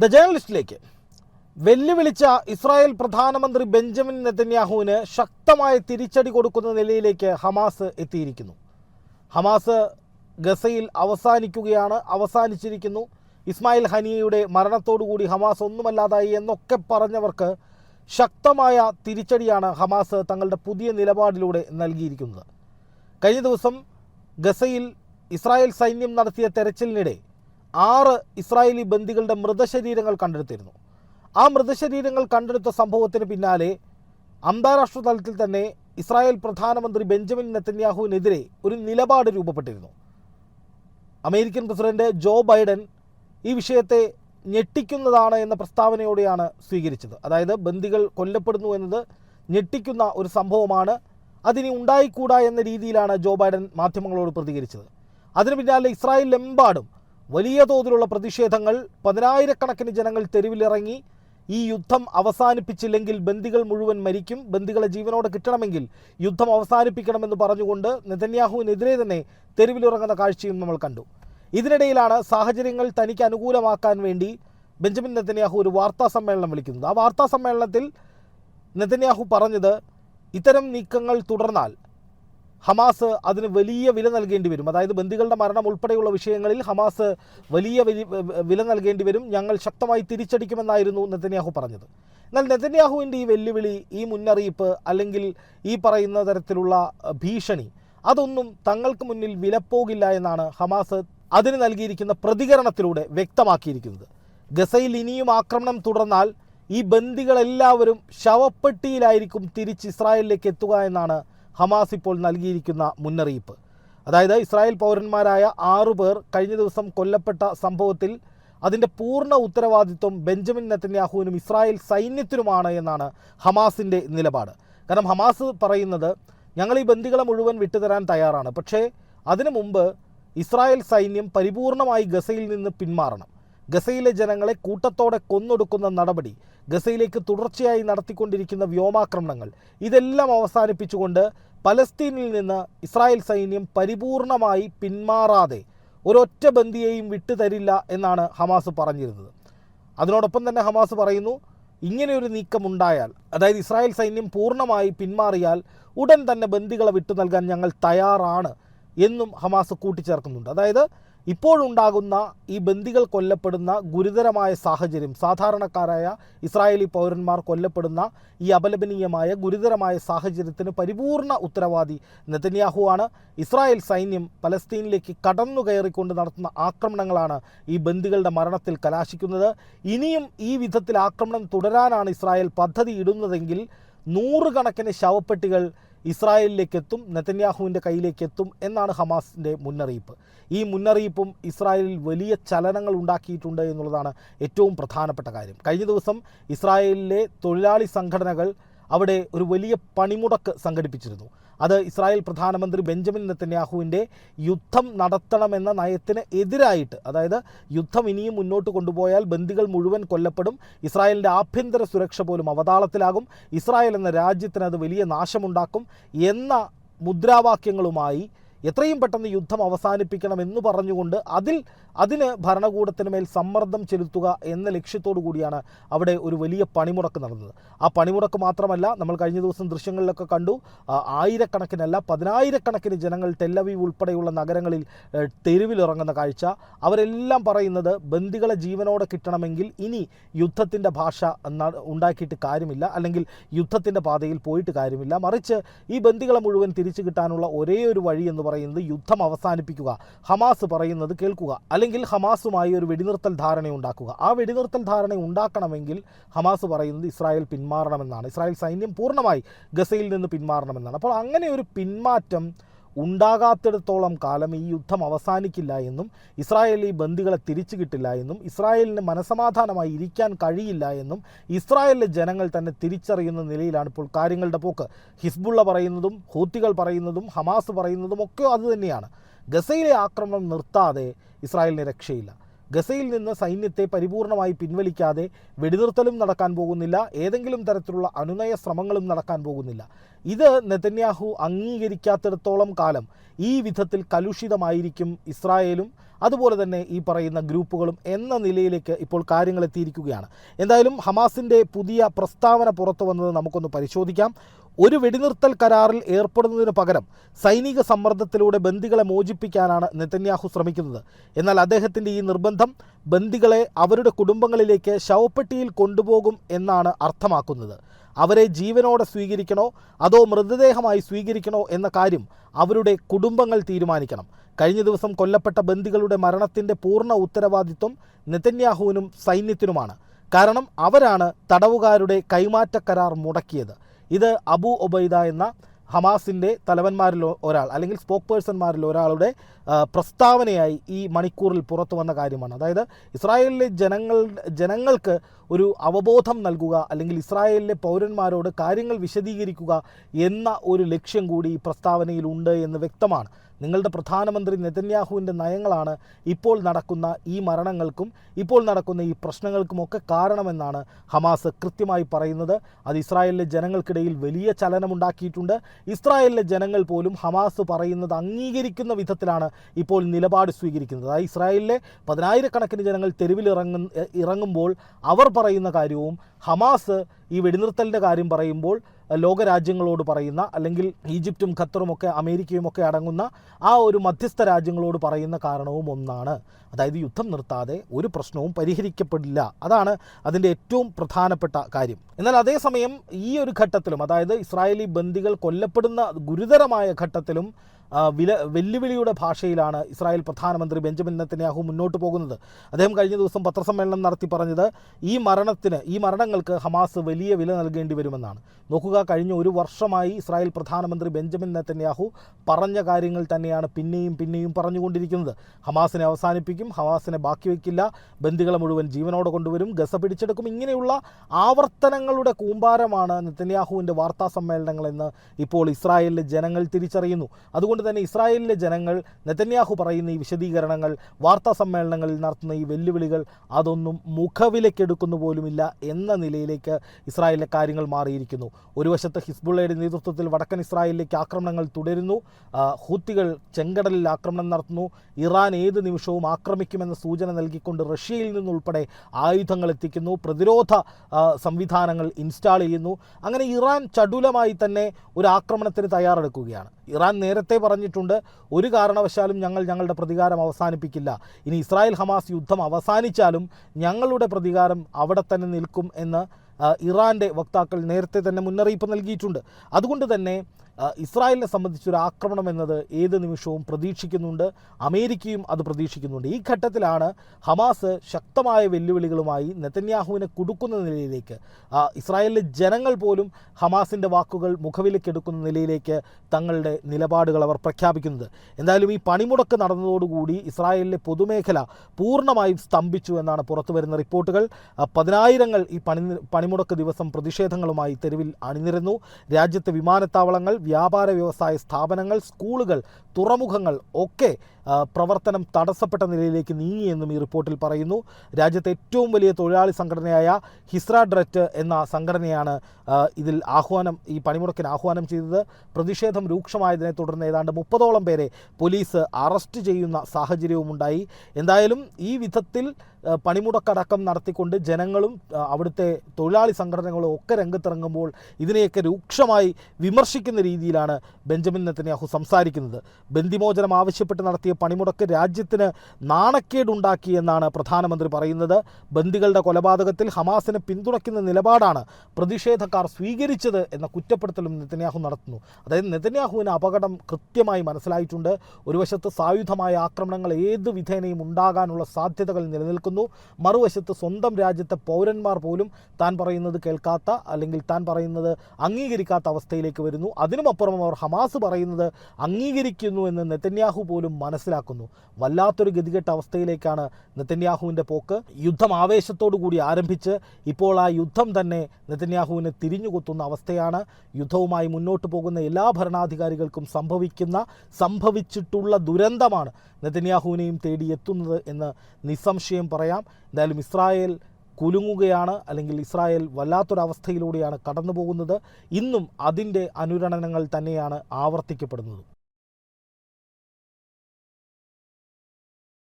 The ജേർണലിസ്റ്റിലേക്ക് വെല്ലുവിളിച്ച Israel പ്രധാനമന്ത്രി ബെഞ്ചമിൻ നെതന്യാഹുവിന് ശക്തമായ തിരിച്ചടി കൊടുക്കുന്ന നിലയിലേക്ക് ഹമാസ് എത്തിയിരിക്കുന്നു. ഹമാസ് ഗസയിൽ അവസാനിക്കുകയാണ് അവസാനിച്ചിരിക്കുന്നു. ഇസ്മായിൽ ഹനിയയുടെ മരണത്തോടുകൂടി ഹമാസ് ഒന്നുമല്ലാതായി എന്നൊക്കെ പറഞ്ഞവർക്ക് ശക്തമായ തിരിച്ചടിയാണ് ഹമാസ് തങ്ങളുടെ പുതിയ നിലപാടിലൂടെ നൽകിയിരിക്കുന്നത്. കഴിഞ്ഞ ദിവസം ഗസയിൽ ഇസ്രായേൽ സൈന്യം നടത്തിയ തെരച്ചിലിനിടെ ആറ് ഇസ്രായേലി ബന്ദികളുടെ മൃതശരീരങ്ങൾ കണ്ടെടുത്തിരുന്നു. ആ മൃതശരീരങ്ങൾ കണ്ടെടുത്ത സംഭവത്തിന് പിന്നാലെ അന്താരാഷ്ട്ര തലത്തിൽ തന്നെ ഇസ്രായേൽ പ്രധാനമന്ത്രി ബെഞ്ചമിൻ നെത്തന്യാഹുവിനെതിരെ ഒരു നിലപാട് രൂപപ്പെട്ടിരുന്നു. അമേരിക്കൻ പ്രസിഡന്റ് ജോ ബൈഡൻ ഈ വിഷയത്തെ ഞെട്ടിക്കുന്നതാണ് എന്ന പ്രസ്താവനയോടെയാണ് സ്വീകരിച്ചത്. അതായത് ബന്ദികൾ കൊല്ലപ്പെടുന്നു എന്നത് ഞെട്ടിക്കുന്ന ഒരു സംഭവമാണ്. അതിനി ഉണ്ടായിക്കൂടാ എന്ന രീതിയിലാണ് ജോ ബൈഡൻ മാധ്യമങ്ങളോട് പ്രതികരിച്ചത്. അതിന് പിന്നാലെ ഇസ്രായേലിലെമ്പാടും വലിയ തോതിലുള്ള പ്രതിഷേധങ്ങൾ പതിനായിരക്കണക്കിന് ജനങ്ങൾ തെരുവിലിറങ്ങി ഈ യുദ്ധം അവസാനിപ്പിച്ചില്ലെങ്കിൽ ബന്ദികൾ മുഴുവൻ മരിക്കും ബന്ദികളെ ജീവനോടെ കിട്ടണമെങ്കിൽ യുദ്ധം അവസാനിപ്പിക്കണമെന്ന് പറഞ്ഞുകൊണ്ട് നെതന്യാഹുവിനെതിരെ തന്നെ തെരുവിലിറങ്ങുന്ന കാഴ്ചയും നമ്മൾ കണ്ടു. ഇതിനിടയിലാണ് സാഹചര്യങ്ങൾ തനിക്ക് അനുകൂലമാക്കാൻ വേണ്ടി ബെഞ്ചമിൻ നെതന്യാഹു ഒരു വാർത്താ സമ്മേളനം വിളിക്കുന്നത്. ആ വാർത്താ സമ്മേളനത്തിൽ നെതന്യാഹു പറഞ്ഞത് ഇത്തരം നീക്കങ്ങൾ തുടർന്നാൽ ഹമാസ് അതിന് വലിയ വില നൽകേണ്ടി വരും. അതായത് ബന്ദികളുടെ മരണം ഉൾപ്പെടെയുള്ള വിഷയങ്ങളിൽ ഹമാസ് വലിയ വില നൽകേണ്ടി വരും. ഞങ്ങൾ ശക്തമായി തിരിച്ചടിക്കുമെന്നായിരുന്നു നെതന്യാഹു പറഞ്ഞത്. എന്നാൽ നെതന്യാഹുവിന്റെ ഈ വെല്ലുവിളി ഈ മുന്നറിയിപ്പ് അല്ലെങ്കിൽ ഈ പറയുന്ന തരത്തിലുള്ള ഭീഷണി അതൊന്നും തങ്ങൾക്ക് മുന്നിൽ വിലപ്പോകില്ല എന്നാണ് ഹമാസ് അതിന് നൽകിയിരിക്കുന്ന പ്രതികരണത്തിലൂടെ വ്യക്തമാക്കിയിരിക്കുന്നത്. ഗസയിൽ ഇനിയും ആക്രമണം തുടർന്നാൽ ഈ ബന്ദികളെല്ലാവരും ശവപ്പെട്ടിയിലായിരിക്കും തിരിച്ച് ഇസ്രായേലിലേക്ക് എത്തുക എന്നാണ് ഹമാസ് ഇപ്പോൾ നൽകിയിരിക്കുന്ന മുന്നറിയിപ്പ്. അതായത് ഇസ്രായേൽ പൗരന്മാരായ ആറു പേർ കഴിഞ്ഞ ദിവസം കൊല്ലപ്പെട്ട സംഭവത്തിൽ അതിന്റെ പൂർണ ഉത്തരവാദിത്വം ബെഞ്ചമിൻ നെത്തന്യാഹുവിനും ഇസ്രായേൽ സൈന്യത്തിനുമാണ് എന്നാണ് ഹമാസിന്റെ നിലപാട്. കാരണം ഹമാസ് പറയുന്നത് ഞങ്ങൾ ഈ ബന്ദികളെ മുഴുവൻ വിട്ടുതരാൻ തയ്യാറാണ്. പക്ഷേ അതിനു മുമ്പ് ഇസ്രായേൽ സൈന്യം പരിപൂർണമായി ഗസയിൽ നിന്ന് പിന്മാറണം. ഗസയിലെ ജനങ്ങളെ കൂട്ടത്തോടെ കൊന്നൊടുക്കുന്ന നടപടി ഗസയിലേക്ക് തുടർച്ചയായി നടത്തിക്കൊണ്ടിരിക്കുന്ന വ്യോമാക്രമണങ്ങൾ ഇതെല്ലാം അവസാനിപ്പിച്ചുകൊണ്ട് പലസ്തീനിൽ നിന്ന് ഇസ്രായേൽ സൈന്യം പരിപൂർണമായി പിന്മാറാതെ ഒരൊറ്റ ബന്ദിയെയും വിട്ടുതരില്ല എന്നാണ് ഹമാസ് പറഞ്ഞിരുന്നത്. അതിനോടൊപ്പം തന്നെ ഹമാസ് പറയുന്നു ഇങ്ങനെയൊരു നീക്കമുണ്ടായാൽ അതായത് ഇസ്രായേൽ സൈന്യം പൂർണമായി പിന്മാറിയാൽ ഉടൻ തന്നെ ബന്ദികളെ വിട്ടു നൽകാൻ ഞങ്ങൾ തയ്യാറാണ് എന്നും ഹമാസ് കൂട്ടിച്ചേർക്കുന്നുണ്ട്. അതായത് ഇപ്പോഴുണ്ടാകുന്ന ഈ ബന്ദികൾ കൊല്ലപ്പെടുന്ന ഗുരുതരമായ സാഹചര്യം സാധാരണക്കാരായ ഇസ്രായേലി പൗരന്മാർ കൊല്ലപ്പെടുന്ന ഈ അപലപനീയമായ ഗുരുതരമായ സാഹചര്യത്തിന് പരിപൂർണ ഉത്തരവാദി നെതന്യാഹു ആണ്. ഇസ്രായേൽ സൈന്യം പലസ്തീനിലേക്ക് കടന്നു കയറിക്കൊണ്ട് നടത്തുന്ന ആക്രമണങ്ങളാണ് ഈ ബന്ദികളുടെ മരണത്തിൽ കലാശിക്കുന്നത്. ഇനിയും ഈ വിധത്തിൽ ആക്രമണം തുടരാനാണ് ഇസ്രായേൽ പദ്ധതി ഇടുന്നതെങ്കിൽ നൂറുകണക്കിന് ശവപ്പെട്ടികൾ ഇസ്രായേലിലേക്ക് എത്തും നെതന്യാഹുവിന്റെ കയ്യിലേക്ക് എത്തും എന്നാണ് ഹമാസിന്റെ മുന്നറിയിപ്പ്. ഈ മുന്നറിയിപ്പും ഇസ്രായേലിൽ വലിയ ചലനങ്ങൾ ഉണ്ടാക്കിയിട്ടുണ്ട് എന്നുള്ളതാണ് ഏറ്റവും പ്രധാനപ്പെട്ട കാര്യം. കഴിഞ്ഞ ദിവസം ഇസ്രായേലിലെ തൊഴിലാളി സംഘടനകൾ അവിടെ ഒരു വലിയ പണിമുടക്ക് സംഘടിപ്പിച്ചിരുന്നു. അത് ഇസ്രായേൽ പ്രധാനമന്ത്രി ബെഞ്ചമിൻ നെത്തന്യാഹുവിന്റെ യുദ്ധം നടത്തണമെന്ന നയത്തിന് എതിരായിട്ട് അതായത് യുദ്ധം ഇനിയും മുന്നോട്ട് കൊണ്ടുപോയാൽ ബന്ദികൾ മുഴുവൻ കൊല്ലപ്പെടും ഇസ്രായേലിന്റെ ആഭ്യന്തര സുരക്ഷ പോലും അവതാളത്തിലാകും ഇസ്രായേൽ എന്ന രാജ്യത്തിന് അത് വലിയ നാശമുണ്ടാക്കും എന്ന മുദ്രാവാക്യങ്ങളുമായി എത്രയും പെട്ടെന്ന് യുദ്ധം അവസാനിപ്പിക്കണം എന്ന് പറഞ്ഞുകൊണ്ട് അതിൽ അതിന് ഭരണകൂടത്തിന് മേൽ സമ്മർദ്ദം ചെലുത്തുക എന്ന ലക്ഷ്യത്തോടു കൂടിയാണ് അവിടെ ഒരു വലിയ പണിമുടക്ക് നടന്നത്. ആ പണിമുടക്ക് മാത്രമല്ല നമ്മൾ കഴിഞ്ഞ ദിവസം ദൃശ്യങ്ങളിലൊക്കെ കണ്ടു ആയിരക്കണക്കിനല്ല പതിനായിരക്കണക്കിന് ജനങ്ങൾ ടെല്ലവീവ് ഉൾപ്പെടെയുള്ള നഗരങ്ങളിൽ തെരുവിലിറങ്ങുന്ന കാഴ്ച. അവരെല്ലാം പറയുന്നത് ബന്ദികളെ ജീവനോടെ കിട്ടണമെങ്കിൽ ഇനി യുദ്ധത്തിന്റെ ഭാഷ ഉണ്ടാക്കിയിട്ട് കാര്യമില്ല അല്ലെങ്കിൽ യുദ്ധത്തിന്റെ പാതയിൽ പോയിട്ട് കാര്യമില്ല. മറിച്ച് ഈ ബന്ദികളെ മുഴുവൻ തിരിച്ചു കിട്ടാനുള്ള ഒരേ ഒരു വഴി എന്ന് പറയുന്നത് യുദ്ധം അവസാനിപ്പിക്കുക. ഹമാസ് പറയുന്നത് കേൾക്കുക. അല്ലെങ്കിൽ ഹമാസുമായി ഒരു വെടിനിർത്തൽ ധാരണ ഉണ്ടാക്കുക. ആ വെടിനിർത്തൽ ധാരണ ഉണ്ടാക്കണമെങ്കിൽ ഹമാസ് പറയുന്നത് ഇസ്രായേൽ പിന്മാറണമെന്നാണ്. ഇസ്രായേൽ സൈന്യം പൂർണമായി ഗസയിൽ നിന്ന് പിന്മാറണമെന്നാണ്. അപ്പോൾ അങ്ങനെ ഒരു പിന്മാറ്റം ഉണ്ടാകാത്തിടത്തോളം കാലം ഈ യുദ്ധം അവസാനിക്കില്ല എന്നും ഇസ്രായേൽ ഈ ബന്ദികളെ തിരിച്ചു കിട്ടില്ല എന്നും ഇസ്രായേലിന് മനസമാധാനമായി ഇരിക്കാൻ കഴിയില്ല എന്നും ഇസ്രായേലിലെ ജനങ്ങൾ തന്നെ തിരിച്ചറിയുന്ന നിലയിലാണ് ഇപ്പോൾ കാര്യങ്ങളുടെ പോക്ക്. ഹിസ്ബുള്ള പറയുന്നതും ഹൂത്തികൾ പറയുന്നതും ഹമാസ് പറയുന്നതും ഒക്കെ അതുതന്നെയാണ് ഗസയിലെ ആക്രമണം നിർത്താതെ ഇസ്രായേലിന് രക്ഷയില്ല. ഗസയിൽ നിന്ന് സൈന്യത്തെ പരിപൂർണമായി പിൻവലിക്കാതെ വെടിനിർത്തലും നടക്കാൻ പോകുന്നില്ല. ഏതെങ്കിലും തരത്തിലുള്ള അനുനയ ശ്രമങ്ങളും നടക്കാൻ പോകുന്നില്ല. ഇത് നെതന്യാഹു അംഗീകരിക്കാത്തിടത്തോളം കാലം ഈ വിധത്തിൽ കലുഷിതമായിരിക്കും ഇസ്രായേലും. അതുപോലെ തന്നെ ഈ പറയുന്ന ഗ്രൂപ്പുകളും എന്ന നിലയിലേക്ക് ഇപ്പോൾ കാര്യങ്ങൾ എത്തിയിരിക്കുകയാണ്. എന്തായാലും ഹമാസിന്റെ പുതിയ പ്രസ്താവന പുറത്തു വന്നത് നമുക്കൊന്ന് പരിശോധിക്കാം. ഒരു വെടിനിർത്തൽ കരാറിൽ ഏർപ്പെടുന്നതിന് പകരം സൈനിക സമ്മർദ്ദത്തിലൂടെ ബന്ദികളെ മോചിപ്പിക്കാനാണ് നെതന്യാഹു ശ്രമിക്കുന്നത്. എന്നാൽ അദ്ദേഹത്തിന്റെ ഈ നിർബന്ധം ബന്ദികളെ അവരുടെ കുടുംബങ്ങളിലേക്ക് ശവപ്പെട്ടിയിൽ കൊണ്ടുപോകും എന്നാണ് അർത്ഥമാക്കുന്നത്. അവരെ ജീവനോടെ സ്വീകരിക്കണോ അതോ മൃതദേഹമായി സ്വീകരിക്കണോ എന്ന കാര്യം അവരുടെ കുടുംബങ്ങൾ തീരുമാനിക്കണം. കഴിഞ്ഞ ദിവസം കൊല്ലപ്പെട്ട ബന്ദികളുടെ മരണത്തിന്റെ പൂർണ ഉത്തരവാദിത്വം നെതന്യാഹുവിനും സൈന്യത്തിനുമാണ്. കാരണം അവരാണ് തടവുകാരുടെ കൈമാറ്റ കരാർ മുടക്കിയത്. ഇത് അബു ഒബൈദ എന്ന ഹമാസിന്റെ തലവന്മാരിൽ ഒരാൾ അല്ലെങ്കിൽ സ്പോക്ക് പേഴ്സൺമാരിൽ ഒരാളുടെ പ്രസ്താവനയായി ഈ മണിക്കൂറിൽ പുറത്തു വന്ന കാര്യമാണ്. അതായത് ഇസ്രായേലിലെ ജനങ്ങൾ ജനങ്ങൾക്ക് ഒരു അവബോധം നൽകുക അല്ലെങ്കിൽ ഇസ്രായേലിലെ പൗരന്മാരോട് കാര്യങ്ങൾ വിശദീകരിക്കുക എന്ന ഒരു ലക്ഷ്യം കൂടി ഈ പ്രസ്താവനയിലുണ്ട് എന്ന് വ്യക്തമാണ്. നിങ്ങളുടെ പ്രധാനമന്ത്രി നെതന്യാഹുവിന്റെ നയങ്ങളാണ് ഇപ്പോൾ നടക്കുന്ന ഈ മരണങ്ങൾക്കും ഇപ്പോൾ നടക്കുന്ന ഈ പ്രശ്നങ്ങൾക്കുമൊക്കെ കാരണമെന്നാണ് ഹമാസ് കൃത്യമായി പറയുന്നത്. അത് ഇസ്രായേലിലെ ജനങ്ങൾക്കിടയിൽ വലിയ ചലനമുണ്ടാക്കിയിട്ടുണ്ട്. ഇസ്രായേലിലെ ജനങ്ങൾ പോലും ഹമാസ് പറയുന്നത് അംഗീകരിക്കുന്ന വിധത്തിലാണ് ഇപ്പോൾ നിലപാട് സ്വീകരിക്കുന്നത്. അതായത് ഇസ്രായേലിലെ പതിനായിരക്കണക്കിന് ജനങ്ങൾ തെരുവിൽ ഇറങ്ങും ഇറങ്ങുമ്പോൾ അവർ പറയുന്ന കാര്യവും ഹമാസ് ഈ വെടിനിർത്തലിന്റെ കാര്യം പറയുമ്പോൾ ലോകരാജ്യങ്ങളോട് പറയുന്ന അല്ലെങ്കിൽ ഈജിപ്തും ഖത്തറും ഒക്കെ അമേരിക്കയും ഒക്കെ അടങ്ങുന്ന ആ ഒരു മധ്യസ്ഥ രാജ്യങ്ങളോട് പറയുന്ന കാരണവും ഒന്നാണ്. അതായത് യുദ്ധം നിർത്താതെ ഒരു പ്രശ്നവും പരിഹരിക്കപ്പെടില്ല. അതാണ് അതിന്റെ ഏറ്റവും പ്രധാനപ്പെട്ട കാര്യം. എന്നാൽ അതേസമയം ഈ ഒരു ഘട്ടത്തിലും അതായത് ഇസ്രായേലി ബന്ദികൾ കൊല്ലപ്പെടുന്ന ഗുരുതരമായ ഘട്ടത്തിലും വില വെല്ലുവിളിയുടെ ഭാഷയിലാണ് ഇസ്രായേൽ പ്രധാനമന്ത്രി ബെഞ്ചമിൻ നെത്തന്യാഹു മുന്നോട്ട് പോകുന്നത്. അദ്ദേഹം കഴിഞ്ഞ ദിവസം പത്രസമ്മേളനം നടത്തി പറഞ്ഞത് ഈ മരണത്തിന് ഈ മരണങ്ങൾക്ക് ഹമാസ് വലിയ വില നൽകേണ്ടി വരുമെന്നാണ്. നോക്കുക കഴിഞ്ഞ ഒരു വർഷമായി ഇസ്രായേൽ പ്രധാനമന്ത്രി ബെഞ്ചമിൻ നെത്തന്യാഹു പറഞ്ഞ കാര്യങ്ങൾ തന്നെയാണ് പിന്നെയും പിന്നെയും പറഞ്ഞുകൊണ്ടിരിക്കുന്നത്. ഹമാസിനെ അവസാനിപ്പിക്കും ഹമാസിനെ ബാക്കി വയ്ക്കില്ല ബന്ദികളെ മുഴുവൻ ജീവനോടെ കൊണ്ടുവരും. ഗസ പിടിച്ചെടുക്കും. ഇങ്ങനെയുള്ള ആവർത്തനങ്ങളുടെ കൂമ്പാരമാണ് നെത്തന്യാഹുവിന്റെ വാർത്താ സമ്മേളനങ്ങളെന്ന് ഇപ്പോൾ ഇസ്രായേലിലെ ജനങ്ങൾ തിരിച്ചറിയുന്നു. അതുകൊണ്ട് തന്നെ ഇസ്രായേലിലെ ജനങ്ങൾ നെതന്യാഹു പറയുന്ന ഈ വിശദീകരണങ്ങൾ വാർത്താ സമ്മേളനങ്ങളിൽ നടത്തുന്ന ഈ വെല്ലുവിളികൾ അതൊന്നും മുഖവിലക്കെടുക്കുന്നു പോലുമില്ല എന്ന നിലയിലേക്ക് ഇസ്രായേലിലെ കാര്യങ്ങൾ മാറിയിരിക്കുന്നു. ഒരു വശത്ത് ഹിസ്ബുള്ളയുടെ നേതൃത്വത്തിൽ വടക്കൻ ഇസ്രായേലിലേക്ക് ആക്രമണങ്ങൾ തുടരുന്നു. ഹൂത്തികൾ ചെങ്കടലിൽ ആക്രമണം നടത്തുന്നു. ഇറാൻ ഏത് നിമിഷവും ആക്രമിക്കുമെന്ന സൂചന നൽകിക്കൊണ്ട് റഷ്യയിൽ നിന്നുൾപ്പെടെ ആയുധങ്ങൾ എത്തിക്കുന്നു പ്രതിരോധ സംവിധാനങ്ങൾ ഇൻസ്റ്റാൾ ചെയ്യുന്നു. അങ്ങനെ ഇറാൻ ചടുലമായി തന്നെ ഒരു ആക്രമണത്തിന് തയ്യാറെടുക്കുകയാണ്. ഇറാൻ നേരത്തെ പറഞ്ഞിട്ടുണ്ട് ഒരു കാരണവശാലും ഞങ്ങൾ ഞങ്ങളുടെ പ്രതികാരം അവസാനിപ്പിക്കില്ല. ഇനി ഇസ്രായേൽ ഹമാസ് യുദ്ധം അവസാനിച്ചാലും ഞങ്ങളുടെ പ്രതികാരം അവിടെ തന്നെ നിൽക്കും എന്ന് ഇറാന്റെ വക്താക്കൾ നേരത്തെ തന്നെ മുന്നറിയിപ്പ് നൽകിയിട്ടുണ്ട്. അതുകൊണ്ട് തന്നെ ഇസ്രായേലിനെ സംബന്ധിച്ചൊരു ആക്രമണം എന്നത് ഏത് നിമിഷവും പ്രതീക്ഷിക്കുന്നുണ്ട്. അമേരിക്കയും അത് പ്രതീക്ഷിക്കുന്നുണ്ട്. ഈ ഘട്ടത്തിലാണ് ഹമാസ് ശക്തമായ വെല്ലുവിളികളുമായി നെതന്യാഹുവിനെ കുടുക്കുന്ന നിലയിലേക്ക് ഇസ്രായേലിലെ ജനങ്ങൾ പോലും ഹമാസിന്റെ വാക്കുകൾ മുഖവിലക്കെടുക്കുന്ന നിലയിലേക്ക് തങ്ങളുടെ നിലപാടുകൾ അവർ പ്രഖ്യാപിക്കുന്നത്. എന്തായാലും ഈ പണിമുടക്ക് നടന്നതോടുകൂടി ഇസ്രായേലിലെ പൊതുമേഖല പൂർണമായും സ്തംഭിച്ചു എന്നാണ് പുറത്തു വരുന്ന റിപ്പോർട്ടുകൾ പതിനായിരങ്ങൾ ഈ പണി പണിമുടക്ക് ദിവസം പ്രതിഷേധങ്ങളുമായി തെരുവിൽ അണിനിരുന്നു. രാജ്യത്തെ വിമാനത്താവളങ്ങൾ വ്യാപാര വ്യവസായ സ്ഥാപനങ്ങൾ സ്കൂളുകൾ തുറമുഖങ്ങൾ ഒക്കെ പ്രവർത്തനം തടസ്സപ്പെട്ട നിലയിലേക്ക് നീങ്ങിയെന്നും ഈ റിപ്പോർട്ടിൽ പറയുന്നു. രാജ്യത്തെ ഏറ്റവും വലിയ തൊഴിലാളി സംഘടനയായ ഹിസ്ര ഡ്രറ്റ് എന്ന സംഘടനയാണ് ഇതിൽ ആഹ്വാനം ഈ പണിമുടക്കിന് ആഹ്വാനം ചെയ്തത്. പ്രതിഷേധം രൂക്ഷമായതിനെ തുടർന്ന് ഏതാണ്ട് മുപ്പതോളം പേരെ പോലീസ് അറസ്റ്റ് ചെയ്യുന്ന സാഹചര്യവും ഉണ്ടായി എന്തായാലും ഈ വിധത്തിൽ പണിമുടക്കടക്കം നടത്തിക്കൊണ്ട് ജനങ്ങളും അവിടുത്തെ തൊഴിലാളി സംഘടനകളും ഒക്കെ രംഗത്തിറങ്ങുമ്പോൾ ഇതിനെയൊക്കെ രൂക്ഷമായി വിമർശിക്കുന്ന രീതിയിലാണ് ബെഞ്ചമിൻ നെത്തന്യാഹു സംസാരിക്കുന്നത്. ബന്ദിമോചനം ആവശ്യപ്പെട്ട് നടത്തിയ പണിമുടക്ക് രാജ്യത്തിന് നാണക്കേടുണ്ടാക്കി എന്നാണ് പ്രധാനമന്ത്രി പറയുന്നത്. ബന്ദികളുടെ കൊലപാതകത്തിൽ ഹമാസിനെ പിന്തുണയ്ക്കുന്ന നിലപാടാണ് പ്രതിഷേധക്കാർ സ്വീകരിച്ചത് എന്ന കുറ്റപ്പെടുത്തലും നെതന്യാഹു നടത്തുന്നു. അതായത് നെതന്യാഹുവിന് അപകടം കൃത്യമായി മനസ്സിലായിട്ടുണ്ട്. ഒരു വശത്ത് സായുധമായ ആക്രമണങ്ങൾ ഏത് വിധേനയും ഉണ്ടാകാനുള്ള സാധ്യതകൾ നിലനിൽക്കുന്നു. മനസ്സിലാക്കുന്നു മറുവശത്ത് സ്വന്തം രാജ്യത്തെ പൗരന്മാർ പോലും താൻ പറയുന്നത് കേൾക്കാത്ത അല്ലെങ്കിൽ താൻ പറയുന്നത് അംഗീകരിക്കാത്ത അവസ്ഥയിലേക്ക് വരുന്നു. അതിനുമപ്പുറം അവർ ഹമാസ് പറയുന്നത് അംഗീകരിക്കുന്നു എന്ന് നെതന്യാഹു പോലും മനസ്സിലാക്കുന്നു. വല്ലാത്തൊരു ഗതികെട്ട അവസ്ഥയിലേക്കാണ് നെതന്യാഹുവിന്റെ പോക്ക്. യുദ്ധം ആവേശത്തോടു കൂടി ആരംഭിച്ച് ഇപ്പോൾ ആ യുദ്ധം തന്നെ നെതന്യാഹുവിനെ തിരിഞ്ഞുകൊത്തുന്ന അവസ്ഥയാണ്. യുദ്ധവുമായി മുന്നോട്ട് പോകുന്ന എല്ലാ ഭരണാധികാരികൾക്കും സംഭവിക്കുന്ന സംഭവിച്ചിട്ടുള്ള ദുരന്തമാണ് നെതന്യാഹുവിനെയും തേടിയെത്തുന്നത് എന്ന് നിസ്സംശയം പറയാം. എന്തായാലും ഇസ്രായേൽ കുലുങ്ങുകയാണ് അല്ലെങ്കിൽ ഇസ്രായേൽ വല്ലാത്തൊരവസ്ഥയിലൂടെയാണ് കടന്നു പോകുന്നത് ഇന്നും അതിന്റെ അനുരണനങ്ങൾ തന്നെയാണ് ആവർത്തിക്കപ്പെടുന്നത്.